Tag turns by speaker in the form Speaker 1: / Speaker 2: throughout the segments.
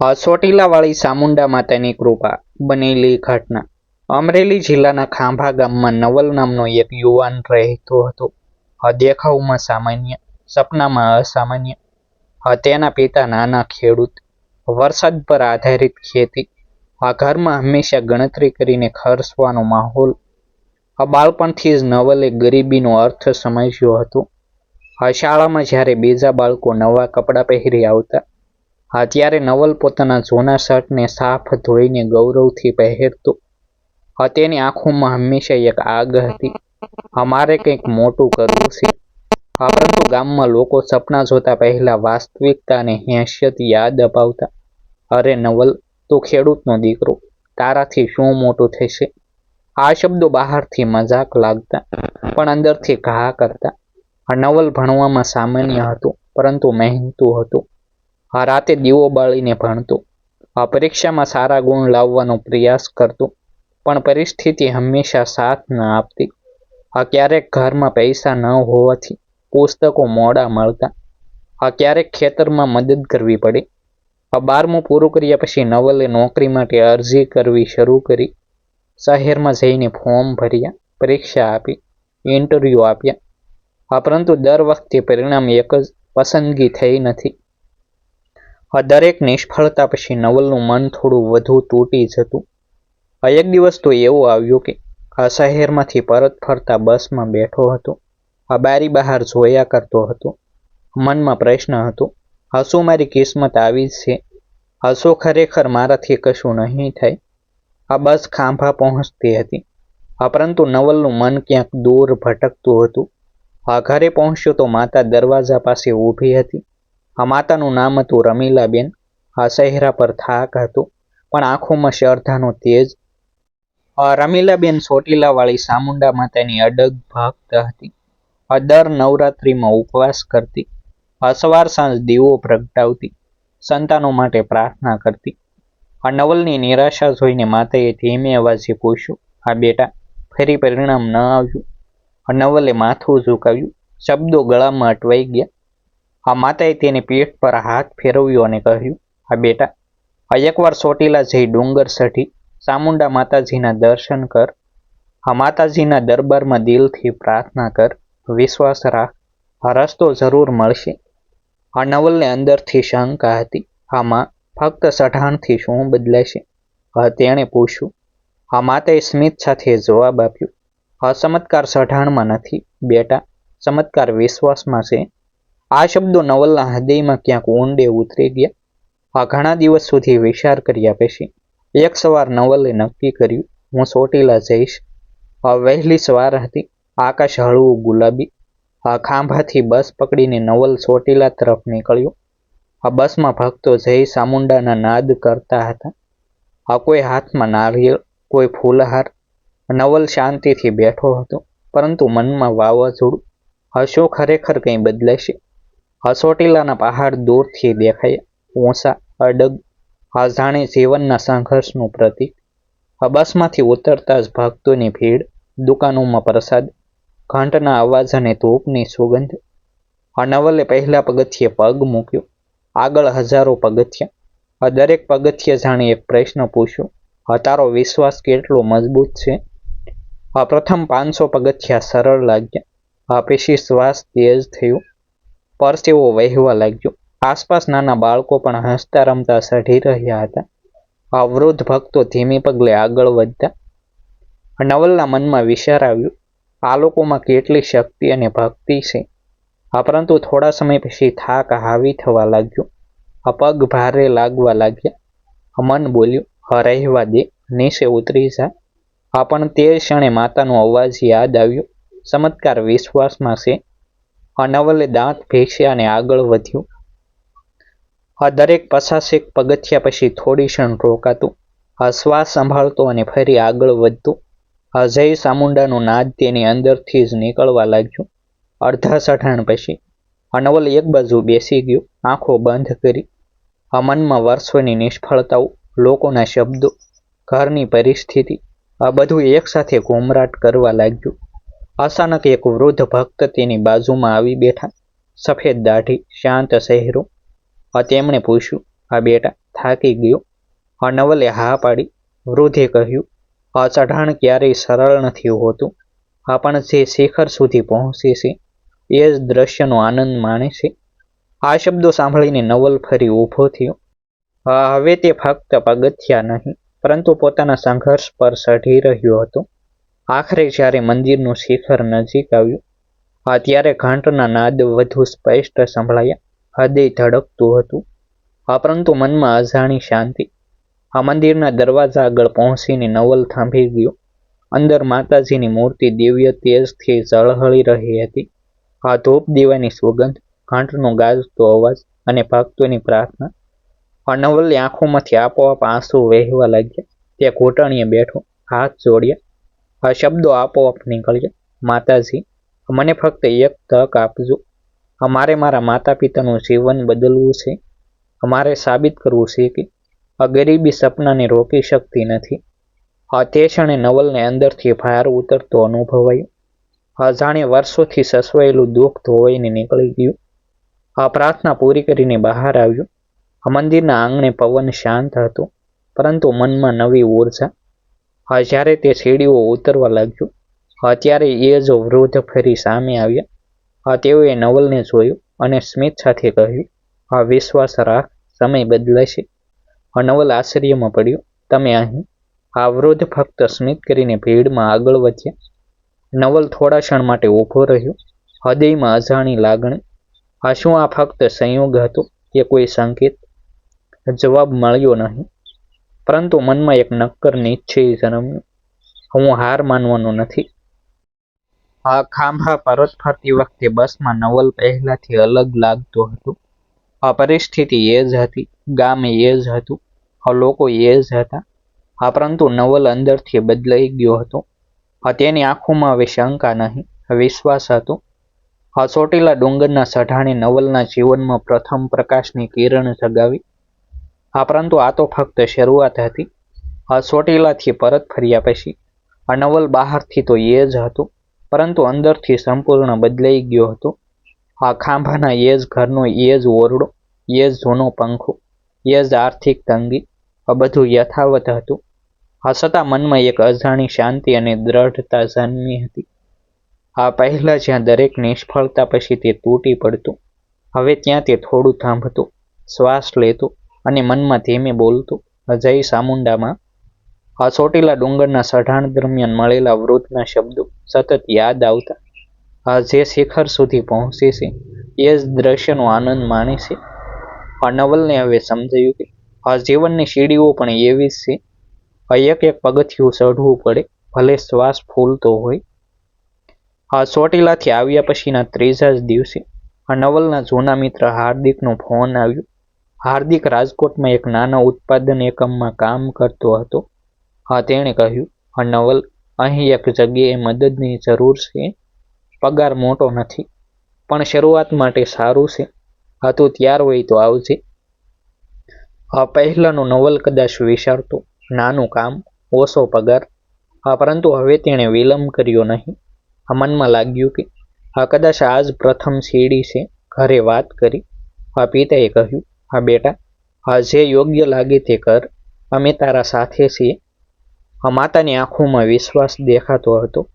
Speaker 1: ચોટીલાવાળી ચામુંડા માતાની કૃપા બનેલી ઘટના. અમરેલી જિલ્લાના ખાંભા ગામમાં નવલ નામનો એક યુવાન રહેતો હતો. હદેખાવમાં દેખાવમાં સામાન્ય, સપનામાં અસામાન્ય. તેના પિતા નાના ખેડૂત. વરસાદ પર આધારિત ખેતી. આ ઘરમાં હંમેશા ગણતરી કરીને ખર્ચવાનો માહોલ. આ બાળપણથી જ નવલે ગરીબીનો અર્થ સમજ્યો હતો. આ શાળામાં જ્યારે બીજા બાળકો નવા કપડાં પહેરી આવતા હા ત્યારે નવલ પોતાના જૂના શર્ટને સાફ ધોઈને ગૌરવથી પહેરતો. તેની આંખોમાં હંમેશા એક આગ હતી. અમારે કંઈક મોટું કરવું છે. હા પરંતુ ગામમાં લોકો સપના જોતા પહેલા વાસ્તવિકતા અને હેસિયત યાદ અપાવતા, અરે નવલ, તું ખેડૂતનો દીકરો, તારાથી શું મોટું થશે? આ શબ્દો બહારથી મજાક લાગતા, પણ અંદરથી ઘા કરતા. નવલ ભણવામાં સામાન્ય હતો, પરંતુ મહેનતું હતો. આ રાતે દીવો બાળીને ભણતો. આ પરીક્ષામાં સારા ગુણ લાવવાનો પ્રયાસ કરતો, પણ પરિસ્થિતિ હંમેશા સાથ ન આપતી. આ ક્યારેક ઘરમાં પૈસા ન હોવાથી પુસ્તકો મોડા મળતા. આ ક્યારેક ખેતરમાં મદદ કરવી પડી. આ બારમું પૂરું કર્યા પછી નવલે નોકરી માટે અરજી કરવી શરૂ કરી. શહેરમાં જઈને ફોર્મ ભર્યા, પરીક્ષા આપી, ઇન્ટરવ્યૂ આપ્યા. આ પરંતુ દર વખતે પરિણામ એક જ પસંદગી થઈ નથી. આ દરેક નિષ્ફળતા પછી નવલનું મન થોડું વધુ તૂટી જતું. આ એક દિવસ તો એવો આવ્યો કે આ શહેરમાંથી પરત ફરતા બસમાં બેઠો હતો. આ બારી બહાર જોયા કરતો હતો. મનમાં પ્રશ્ન હતો આ શું મારી કિસ્મત આવી જ છે? આ શું ખરેખર મારાથી કશું નહીં થાય? આ બસ ખાંભા પહોંચતી હતી. આ પરંતુ નવલનું મન ક્યાંક દૂર ભટકતું હતું. આ ઘરે પહોંચ્યો તો માતા દરવાજા પાસે ઊભી હતી. આ માતાનું નામ હતું રમીલાબેન. આ ચહેરા પર થાક હતું, પણ આંખોમાં શ્રદ્ધાનો તેજ. રમીલાબેન ચોટીલાવાળી ચામુંડા માતાની અડગ ભક્ત હતી. દર નવરાત્રિમાં ઉપવાસ કરતી સવાર સાંજ દીવો પ્રગટાવતી, સંતાનો માટે પ્રાર્થના કરતી. આ નવલની નિરાશા જોઈને માતાએ ધીમે અવાજે પૂછ્યું આ બેટા, ફરી પરિણામ ન આવ્યું નવલે માથું ઝુકાવ્યું, શબ્દો ગળામાં અટવાઈ ગયા. આ માતાએ તેની પીઠ પર હાથ ફેરવ્યો અને કહ્યું, આ બેટા, આ એકવાર ચોટીલા જઈ ડુંગર સઠી ચામુંડા માતાજીના દર્શન કર. આ માતાજીના દરબારમાં દિલથી પ્રાર્થના કર. વિશ્વાસ રાખ. આ રસ્તો જરૂર મળશે. આ નવલને અંદરથી શંકા હતી. આમાં ફક્ત સઢાણથી શું બદલાશે? હા તેણે પૂછ્યું. આ માતાએ સ્મિત સાથે જવાબ આપ્યો, આ ચમત્કાર સઢાણમાં નથી, બેટા. ચમત્કાર વિશ્વાસમાં છે. આ શબ્દો નવલના હૃદયમાં ક્યાંક ઊંડે ઉતરી ગયા. આ ઘણા દિવસ સુધી વિચાર કર્યા પછી, એક સવાર નવલે નક્કી કર્યું, હું ચોટીલા જઈશ. આ વહેલી સવાર હતી. આકાશ હળવું ગુલાબી. આ ખાંભાથી બસ પકડીને નવલ ચોટીલા તરફ નીકળ્યો. આ બસમાં ભક્તો જય ચામુંડાના નાદ કરતા હતા. આ કોઈ હાથમાં નારિયેળ, કોઈ ફૂલહાર. નવલ શાંતિથી બેઠો હતો, પરંતુ મનમાં વાવાઝોડું. હશો ખરેખર કંઈ બદલાશે? આ ચોટીલાના પહાડ દૂરથી દેખાયા. ઊંચા, અડગ આ જાણે જીવનના સંઘર્ષનું પ્રતીક. બસમાંથી ઉતરતા જ ભક્તોની ભીડ, દુકાનોમાં પ્રસાદ, ઘંટના અવાજ અને ધૂપની સુગંધ. નવલે પહેલા પગથિયે પગ મૂક્યો, આગળ હજારો પગથિયા. દરેક પગથિયે જાણે એક પ્રશ્ન પૂછ્યો, હતારો તારો વિશ્વાસ કેટલો મજબૂત છે? આ પ્રથમ પાંચસો પગથિયા સરળ લાગ્યા. આ પછી શ્વાસ તેજ થયો. પરસેવો વહેવા લાગ્યો. આસપાસ નાના બાળકો પણ હસતા રમતા ચઢી રહ્યા હતા. આ ભક્તો ધીમે પગલે આગળ વધતા નવલના મનમાં વિચાર આવ્યો, આ લોકોમાં કેટલી શક્તિ અને ભક્તિ છે. આ પરંતુ થોડા સમય પછી થાક હાવી થવા લાગ્યો. આ પગ ભારે લાગવા લાગ્યા. મન બોલ્યું, હા, રહેવા દે, નીચે ઉતરી જા. આ પણ તે ક્ષણે માતાનો અવાજ યાદ આવ્યો. ચમત્કાર વિશ્વાસમાં છે આ નવલે દાંત ભેસ્યા અને આગળ વધ્યું. આ દરેક પસાસેક પગથિયા પછી થોડી ક્ષણ રોકાતું. આ શ્વાસ સંભાળતો અને ફરી આગળ વધતું. આ જય ચામુંડાનો નાદ તેની અંદરથી જ નીકળવા લાગ્યું. અડધા સઠાણ પછી અનવલ એક બાજુ બેસી ગયો, આંખો બંધ કરી. આ મનમાં વર્ષોની નિષ્ફળતાઓ, લોકોના શબ્દો, ઘરની પરિસ્થિતિ, આ બધું એકસાથે ઘૂમરાટ કરવા લાગ્યું. અચાનક એક વૃદ્ધ ભક્ત તેની બાજુમાં આવી બેઠા. સફેદ દાઢી, શાંત ચહેરો. તેમણે પૂછ્યું આ બેટા, થાકી ગયો? આ નવલે હા પાડી. વૃદ્ધે કહ્યું, આ ચઢાણ ક્યારેય સરળ નથી હોતું. આ પણ જે શિખર સુધી પહોંચે છે, એ જ દ્રશ્યનો આનંદ માણે છે. આ શબ્દો સાંભળીને નવલ ફરી ઊભો થયો. હવે તે ફક્ત પગથિયા નહીં, પરંતુ પોતાના સંઘર્ષ પર ચઢી રહ્યો હતો. આખરે જ્યારે મંદિરનું શિખર નજીક આવ્યું આ ત્યારે ઘંટના નાદ વધુ સ્પષ્ટ સંભળાયા. હૃદય ધડકતું હતું. આ પરંતુ મનમાં અજાણી શાંતિ. આ મંદિરના દરવાજા આગળ પહોંચીને નવલ થાંભી ગયો. અંદર માતાજીની મૂર્તિ દિવ્ય તેજથી ઝળહળી રહી હતી. આ ધૂપ દીવાની સુગંધ, ઘંટનો ગાજતો અવાજ અને ભક્તોની પ્રાર્થના. આ નવલની આંખોમાંથી આપોઆપ આંસુ વહેવા લાગ્યા. તે ઘૂંટણીએ બેઠો, હાથ જોડ્યા. આ શબ્દો આપોઆપ નીકળ્યા. માતાજી, મને ફક્ત એક તક આપજો. અમારે મારા માતા પિતાનું જીવન બદલવું છે. અમારે સાબિત કરવું છે કે આ ગરીબી સપનાને રોકી શકતી નથી. આ તે ક્ષણે નવલને અંદરથી ભાર ઉતરતો અનુભવાયો. આ જાણે વર્ષોથી સસવાયેલું દુઃખ ધોવાઈને નીકળી ગયું. આ પ્રાર્થના પૂરી કરીને બહાર આવ્યો. આ મંદિરના આંગણે પવન શાંત હતો, પરંતુ મનમાં નવી ઊર્જા જ્યારે તે સીડીઓ ઉતરવા લાગ્યો, અત્યારે ત્યારે એ જ વૃદ્ધ ફરી સામે આવ્યા. તેઓએ નવલને જોયું અને સ્મિત સાથે કહ્યું આ વિશ્વાસ રાખ, સમય બદલાશે. નવલ આશ્ચર્યમાં પડ્યો, તમે અહીં. આ વૃદ્ધ ફક્ત સ્મિત કરીને ભીડમાં આગળ વધ્યા. નવલ થોડા ક્ષણ માટે ઊભો રહ્યો. હૃદયમાં અજાણી લાગણી. આ શું આ ફક્ત સંયોગ હતો કે કોઈ સંકેત? જવાબ મળ્યો નહીં. પરંતુ મનમાં એક નક્કર નિશ્ચય જન્મ્યો હું હાર માનવાનો નથી. આ ખાંભા પરત ફરતી વખતે બસમાં નવલ પહેલાથી અલગ લાગતો હતો. આ પરિસ્થિતિ એ જ હતી, ગામ એ જ હતું, આ લોકો એ જ હતા. આ પરંતુ નવલ અંદરથી બદલાઈ ગયો હતો. આ તેની આંખોમાં હવે શંકા નહીં વિશ્વાસ હતો. આ ચોટીલા ડુંગરના સઢાણે નવલના જીવનમાં પ્રથમ પ્રકાશની કિરણ જગાવી આ પરંતુ આ તો ફક્ત શરૂઆત હતી. આ ચોટીલાથી પરત ફર્યા પછી નવલ બહારથી તો એ જ હતો, પરંતુ અંદરથી સંપૂર્ણ બદલાઈ ગયો હતો. આ ખાંભાના એ જ ઘરનો, એ જ ઓરડો, એ જ જૂનો પંખો, એ જ આર્થિક તંગી, આ બધું યથાવત હતું. આ છતાં મનમાં એક અજાણી શાંતિ અને દ્રઢતા જન્મી હતી. આ પહેલા જ્યાં દરેક નિષ્ફળતા પછી તે તૂટી પડતું, હવે ત્યાં તે થોડું થાંભતું, શ્વાસ લેતો અને મનમાં ધીમે બોલતો અજય સામુંડામાં આ ચોટીલા ડુંગરના સઢાણ દરમિયાન મળેલા વૃદ્ધના શબ્દો સતત યાદ આવતા આ જે શિખર સુધી પહોંચે છે, એ જ દ્રશ્યનો આનંદ માણે છે. આ નવલને હવે સમજાયું કે આ જીવનની સીડીઓ પણ એવી જ છે, આ એક એક પગથિયું ચઢવું પડે, ભલે શ્વાસ ફૂલતો હોય. આ ચોટીલાથી આવ્યા પછીના ત્રીજા જ દિવસે આ નવલના જૂના મિત્ર હાર્દિકનો ફોન આવ્યો. હાર્દિક રાજકોટમાં એક નાના ઉત્પાદન એકમમાં કામ કરતો હતો. હા, તેણે કહ્યું, હા, નવલ, અહીં એક જગ્યાએ મદદની જરૂર છે. પગાર મોટો નથી, પણ શરૂઆત માટે સારું છે. હા, તું ત્યાર હોય તો આવજે. આ પહેલાંનો નવલ કદાચ વિચારતો, નાનું કામ, ઓછો પગાર. હા, પરંતુ હવે તેણે વિલંબ કર્યો નહીં. આ મનમાં લાગ્યું કે આ કદાચ આજ પ્રથમ સીડી છે, ઘરે વાત કરી. આ પિતાએ કહ્યું હા બેટા હા જે યોગ્ય લાગે તે કર. અમે તારા સાથે છીએ. આ માતાની આંખોમાં વિશ્વાસ દેખાતો હતો.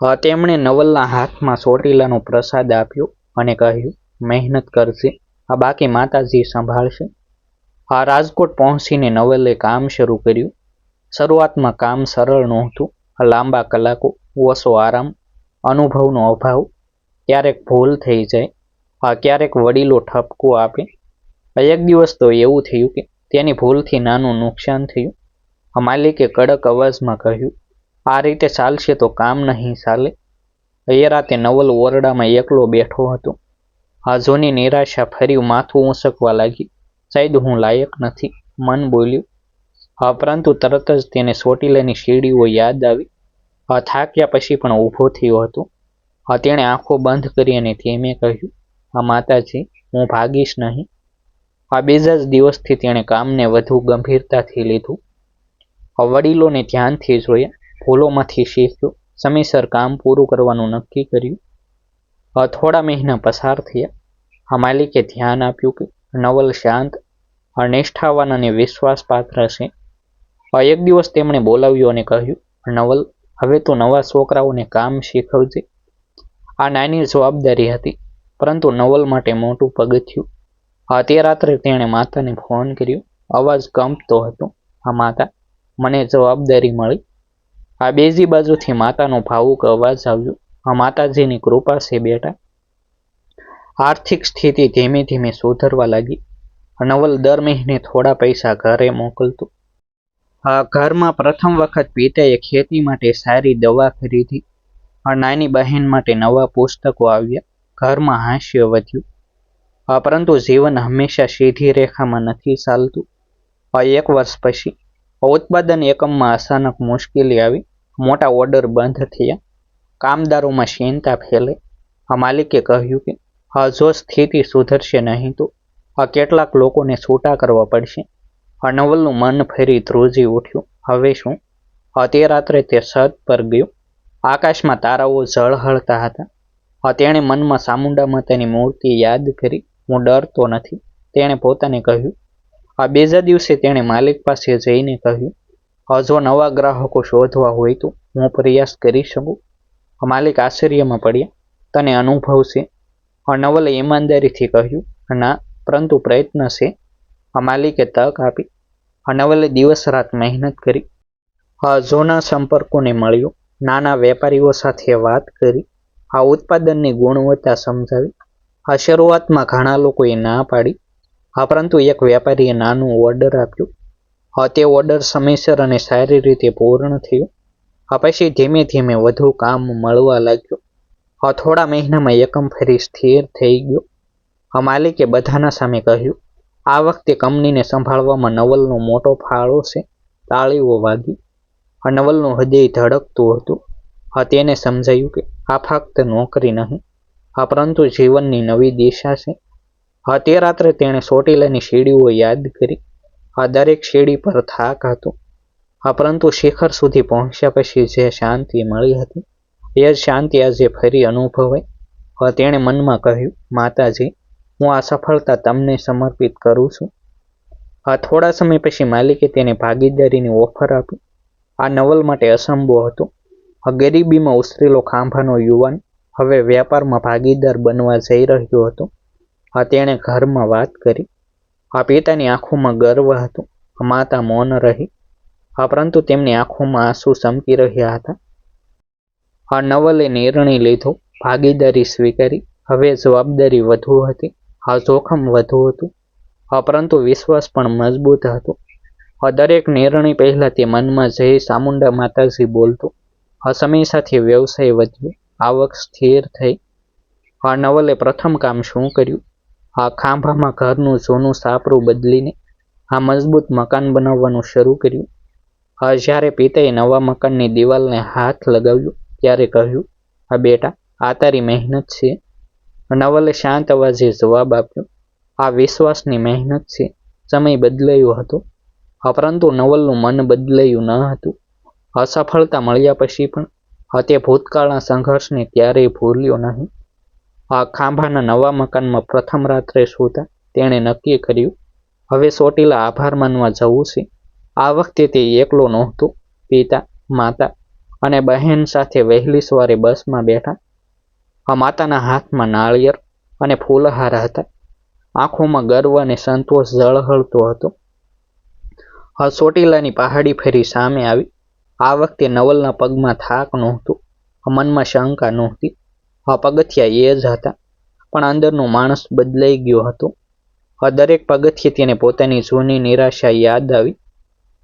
Speaker 1: હા, તેમણે નવલના હાથમાં ચોટીલાનો પ્રસાદ આપ્યો અને કહ્યું, મહેનત કરજે. આ બાકી માતાજી સંભાળશે. આ રાજકોટ પહોંચીને નવલે કામ શરૂ કર્યું. શરૂઆતમાં કામ સરળ નહોતું. લાંબા કલાકો, ઓછો આરામ, અનુભવનો અભાવ, ક્યારેક ભૂલ થઈ જાય. હા, ક્યારેક વડીલો ઠપકો આપે. એક દિવસ તો એવું થયું કે તેની ભૂલથી નાનું નુકસાન થયું. આ માલિકે કડક અવાજમાં કહ્યું, આ રીતે ચાલશે તો કામ નહીં ચાલે. એ રાતે નવલ ઓરડામાં એકલો બેઠો હતો. આ જૂની નિરાશા ફરી માથું ઊંચકવા લાગી. શાયદ હું લાયક નથી. મન બોલ્યું. હા, પરંતુ તરત જ તેને ચોટીલાની સીડીઓ યાદ આવી. આ થાક્યા પછી પણ ઊભો થયો હતો. હા તેણે આંખો બંધ કરી અને ધીમે કહ્યું, આ માતાજી, હું ભાગીશ નહીં. આ બીજા જ દિવસથી તેણે કામને વધુ ગંભીરતાથી લીધું. વડીલોને ધ્યાનથી જોયા, ભૂલોમાંથી શીખ્યું, સમયસર કામ પૂરું કરવાનું નક્કી કર્યું. થોડા મહિના પસાર થયા. આ માલિકે ધ્યાન આપ્યું કે નવલ શાંત નિષ્ઠાવાન અને વિશ્વાસપાત્ર છે. એક દિવસ તેમણે બોલાવ્યો અને કહ્યું, નવલ, હવે તું નવા છોકરાઓને કામ શીખવજે. આ નાની જવાબદારી હતી, પરંતુ નવલ માટે મોટું પગથિયું તે રાત્રે તેણે માતાને ફોન કર્યો. અવાજ કંપતો હતો. આ માતા. મને જવાબદારી મળી. આ બેજી બાજુથી માતાનો ભાવુક અવાજ આવ્યો. આ માતાજીની કૃપા છે, બેટા. આર્થિક સ્થિતિ ધીમે ધીમે સુધરવા લાગી. નવલ દર મહિને થોડા પૈસા ઘરે મોકલતો. આ ઘરમાં પ્રથમ વખત પિતાએ ખેતી માટે સારી દવા ખરીદી. આ નાની બહેન માટે નવા પુસ્તકો આવ્યા. ઘરમાં હાસ્ય વધ્યું. પરંતુ જીવન હંમેશા સીધી રેખામાં નથી ચાલતું. એક વર્ષ પછી ઉત્પાદન એકમમાં અચાનક મુશ્કેલી આવી. મોટા ઓર્ડર બંધ થયા. કામદારોમાં ચિંતા ફેલાઈ. આ માલિકે કહ્યું કે, હા, જો સ્થિતિ સુધરશે નહીં તો આ કેટલાક લોકોને છૂટા કરવા પડશે. નવલનું મન ફરી ધ્રુજી ઉઠ્યું. હવે શું? તે રાત્રે તે છત પર ગયો. આકાશમાં તારાઓ ઝળહળતા હતા. તેણે મનમાં ચામુંડા માતાની મૂર્તિ યાદ કરી. હું ડરતો નથી. તેણે પોતાને કહ્યું, આ બીજા દિવસે તેણે માલિક પાસે જઈને કહ્યું, હજો નવા ગ્રાહકો શોધવા હોય તો હું પ્રયાસ કરી શકું. માલિક આશ્ચર્યમાં પડ્યા. તને અનુભવ છે. નવલે ઈમાનદારીથી કહ્યું, ના, પરંતુ પ્રયત્ન છે. માલિકે તક આપી. અનવલે નવલે દિવસ રાત મહેનત કરી. હજોના સંપર્કોને મળ્યો. નાના વેપારીઓ સાથે વાત કરી. આ ઉત્પાદનની ગુણવત્તા સમજાવી. આ શરૂઆતમાં ઘણા લોકોએ ના પાડી. આ પરંતુ એક વેપારીએ નાનું ઓર્ડર આપ્યું. આ તે ઓર્ડર સમયસર અને સારી રીતે પૂર્ણ થયો. આ પછી ધીમે ધીમે વધુ કામ મળવા લાગ્યું. આ થોડા મહિનામાં એકમ ફરી સ્થિર થઈ ગયો. આ માલિકે બધાના સામે કહ્યું, આ વખતે કંપનીને સંભાળવામાં નવલનો મોટો ફાળો છે. તાળીઓ વાગી આ નવલનું હૃદય ધડકતું હતું. હા, તેને સમજાયું કે આ ફક્ત નોકરી નહીં આ પરંતુ જીવનની નવી દિશા છે. હા, તે રાત્રે તેણે ચોટીલાની સીડીઓ યાદ કરી. આ દરેક સીડી પર થાક હતો. હા, પરંતુ શિખર સુધી પહોંચ્યા પછી જે શાંતિ મળી હતી, એ જ શાંતિ આજે ફરી અનુભવાય. હા, તેણે મનમાં કહ્યું, માતાજી, હું આ સફળતા તમને સમર્પિત કરું છું. આ થોડા સમય પછી માલિકે તેને ભાગીદારીની ઓફર આપી. આ નવલ માટે અસંભવ હતો. આ ગરીબીમાં ઉછરેલો ખાંભાનો યુવાન હવે વ્યાપારમાં ભાગીદાર બનવા જઈ રહ્યો હતો. આ તેણે ઘરમાં વાત કરી. આ પિતાની આંખોમાં ગર્વ હતો. માતા મૌન રહી. આ પરંતુ તેમની આંખોમાં આંસુ ચમકી રહ્યા હતા. આ નવલે નિર્ણય લીધો. ભાગીદારી સ્વીકારી. હવે જવાબદારી વધુ હતી. આ જોખમ વધુ હતું. આ પરંતુ વિશ્વાસ પણ મજબૂત હતો. આ દરેક નિર્ણય પહેલાં તે મનમાં જય ચામુંડા માતાજી બોલતો. આ સમય સાથે વ્યવસાય વધ્યો. આવક સ્થિર થઈ. આ નવલે પ્રથમ કામ શું કર્યું? આ ખાંભામાં ઘરનું જૂનું સાપરું બદલીને આ મજબૂત મકાન બનાવવાનું શરૂ કર્યું. આ જ્યારે પિતાએ નવા મકાનની દિવાલને હાથ લગાવ્યો, ત્યારે કહ્યું, આ બેટા, આ તારી મહેનત છે. નવલે શાંત અવાજે જવાબ આપ્યો, આ વિશ્વાસની મહેનત છે. સમય બદલાયો હતો. પરંતુ નવલનું મન બદલાયું ન હતું. અસફળતા મળ્યા પછી પણ તે ભૂતકાળના સંઘર્ષને ક્યારેય ભૂલ્યો નહીં. આ ખાંભાના નવા મકાનમાં પ્રથમ રાત્રે સૂતા તેણે નક્કી કર્યું, હવે ચોટીલા આભાર માનવા જવું છે. આ વખતે તે એકલો નહોતો, પિતા, માતા અને બહેન સાથે વહેલી સવારે બસમાં બેઠા. આ માતાના હાથમાં નાળિયેર અને ફૂલહાર હતા. આંખોમાં ગર્વ અને સંતોષ ઝળહળતો હતો. આ ચોટીલાની પહાડી ફેરી સામે આવી. આ વખતે નવલના પગમાં થાક નહોતો મનમાં શંકા નહોતી, આ એ જ હતા. પણ અંદરનો માણસ બદલાઈ ગયો હતો. આ દરેક પગથિયે તેને પોતાની જૂની નિરાશા યાદ આવી.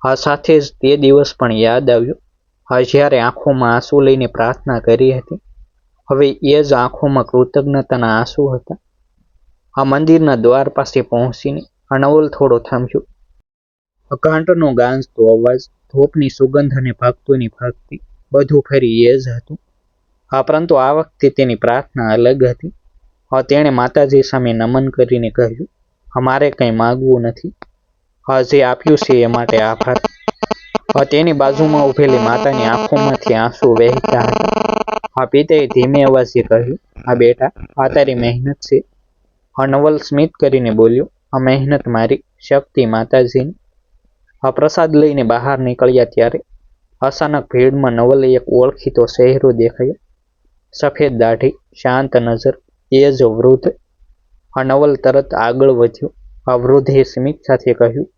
Speaker 1: આ સાથે જ તે દિવસ પણ યાદ આવ્યો. આ જ્યારે આંખોમાં આંસુ લઈને પ્રાર્થના કરી હતી, હવે એ જ આંખોમાં કૃતજ્ઞતાના આંસુ હતા. આ મંદિરના દ્વાર પાસે પહોંચીને અનવલ નવલ થોડો થંભ્યો અકાંટનો ગાંજતો અવાજ ધૂપની સુગંધ અને ભક્તોની ભક્તિ. બધું ફરી એ જ હતું. હા, પરંતુ આ વખતે તેની પ્રાર્થના અલગ હતી. હા, તેણે માતાજી સામે નમન કરીને કહ્યું, અમારે કંઈ માગવું નથી. હા, જે આપ્યું છે એ માટે આભાર. હા, તેની બાજુમાં ઉભેલી માતાની આંખોમાંથી આંસુ વહેતા હતા. હા, પિતાએ ધીમે અવાજે કહ્યું, હા, બેટા, આ તારી મહેનત છે. હા, નવલ સ્મિત કરીને બોલ્યો, આ મહેનત મારી શક્તિ માતાજી આ પ્રસાદ લઈને બહાર નીકળ્યા ત્યારે અચાનક ભીડમાં નવલે એક ઓળખીતો ચહેરો દેખાયો. સફેદ દાઢી, શાંત નજર એજ વૃદ્ધ. આ નવલ તરત આગળ વધ્યો. આ વૃદ્ધે સ્મિત સાથે કહ્યું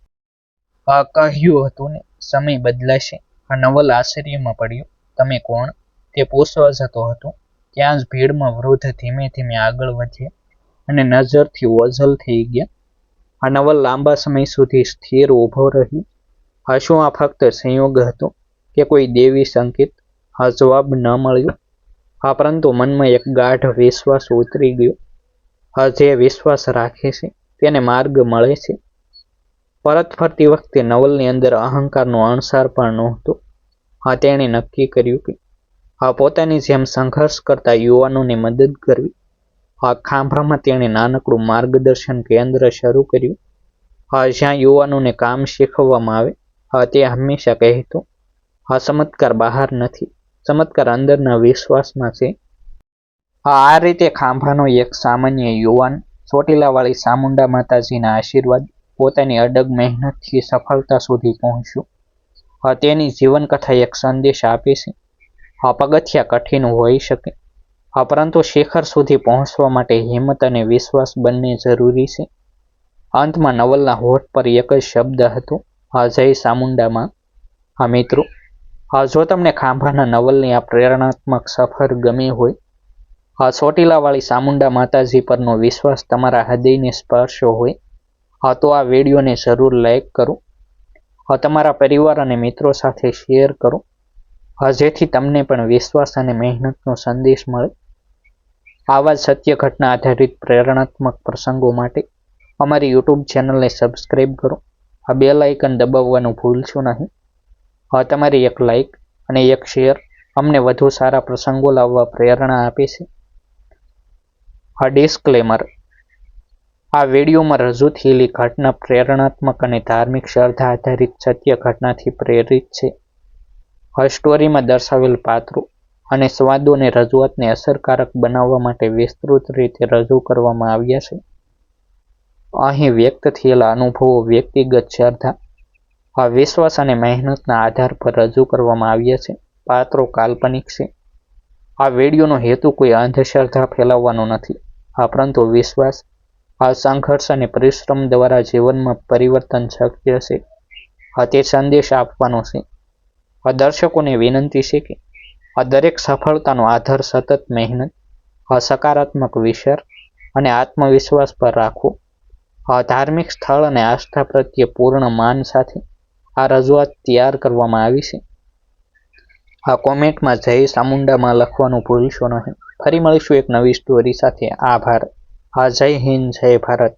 Speaker 1: આ કહ્યું હતું ને, સમય બદલાશે. આ નવલ આશ્ચર્યમાં પડ્યો, તમે કોણ? તે પૂછવા જતો હતો. ત્યાં જ ભીડમાં વૃદ્ધ ધીમે ધીમે આગળ વધ્યા અને નજરથી ઓઝલ થઈ ગયા. આ નવલ લાંબા સમય સુધી સ્થિર ઊભો રહ્યો. આ શું આ ફક્ત સંયોગ હતો કે કોઈ દેવી સંકેત આ જવાબ ન મળ્યો. આ પરંતુ મનમાં એક ગાઢ વિશ્વાસ ઉતરી ગયો. આ જે વિશ્વાસ રાખે છે, તેને માર્ગ મળે છે. પરત ફરતી વખતે નવલની અંદર અહંકારનો અણસાર પણ નહોતો. આ તેણે નક્કી કર્યું કે આ પોતાની જેમ સંઘર્ષ કરતા યુવાનોને મદદ કરવી આ ખાંભામાં તેણે નાનકડું માર્ગદર્શન કેન્દ્ર શરૂ કર્યું. જ્યાં યુવાનોને કામ શીખવવામાં આવે તે હંમેશા કહેતો આ ચમત્કાર બહાર નથી, ચમત્કાર અંદરના વિશ્વાસમાં છે. આ રીતે ખાંભાનો એક સામાન્ય યુવાન, ચોટીલાવાળી ચામુંડા માતાજીના આશીર્વાદ પોતાની અડગ મહેનતથી સફળતા સુધી પહોંચ્યો. તેની જીવનકથા એક સંદેશ આપે છે. આ પગથિયા કઠિન હોઈ શકે પરંતુ શિખર સુધી પહોંચવા માટે હિંમત અને વિશ્વાસ બંને જરૂરી છે. અંતમાં નવલના હોઠ પર એક જ શબ્દ હતો આ જય ચામુંડામાં. આ મિત્રો. આ જો તમને ખાંભાના નવલની આ પ્રેરણાત્મક સફર ગમી હોય આ ચોટીલાવાળી ચામુંડા માતાજી પરનો વિશ્વાસ તમારા હૃદયને સ્પર્શ્યો હોય, હા, તો આ વિડીયોને જરૂર લાઈક કરો. હા, તમારા પરિવાર અને મિત્રો સાથે શેર કરો. જેથી તમને પણ વિશ્વાસ અને મહેનતનો સંદેશ મળે. આવા સત્ય ઘટના આધારિત પ્રેરણાત્મક પ્રસંગો માટે અમારી યુટ્યુબ ચેનલને સબસ્ક્રાઈબ કરો. આ બે લાઇકન દબાવવાનું ભૂલશો નહીં. તમારી એક લાઇક અને એક શેર અમને વધુ સારા પ્રસંગો લાવવા પ્રેરણા આપે છે. આ ડિસ્ક્લેમર. આ વિડીયોમાં રજૂ થયેલી ઘટના પ્રેરણાત્મક અને ધાર્મિક શ્રદ્ધા આધારિત સત્ય ઘટનાથી પ્રેરિત છે. આ સ્ટોરીમાં દર્શાવેલ પાત્રો અને સ્વાદોને રજૂઆતને અસરકારક બનાવવા માટે વિસ્તૃત રીતે રજૂ કરવામાં આવ્યા છે. અહીં વ્યક્ત થયેલા અનુભવો, વ્યક્તિગત શ્રદ્ધા, આ વિશ્વાસ અને મહેનતના આધાર પર રજૂ કરવામાં આવ્યા છે. પાત્રો કાલ્પનિક છે. આ વિડીયોનો હેતુ કોઈ અંધશ્રદ્ધા ફેલાવવાનો નથી. આ પરંતુ વિશ્વાસ, આ સંઘર્ષ અને પરિશ્રમ દ્વારા જીવનમાં પરિવર્તન શક્ય છે. આ તે સંદેશ આપવાનો છે. આ દર્શકોને વિનંતી છે કે આ દરેક સફળતાનો આધાર સતત મહેનત સકારાત્મક વિચાર અને આત્મવિશ્વાસ પર રાખવો. ધાર્મિક સ્થળ અને આસ્થા પ્રત્યે પૂર્ણ માન સાથે આ રજૂઆત તૈયાર કરવામાં આવી છે. આ કોમેન્ટમાં જય ચામુંડામાં લખવાનું ભૂલશો નહીં. ફરી મળીશું એક નવી સ્ટોરી સાથે. આભાર. આ જય હિન્દ, જય ભારત.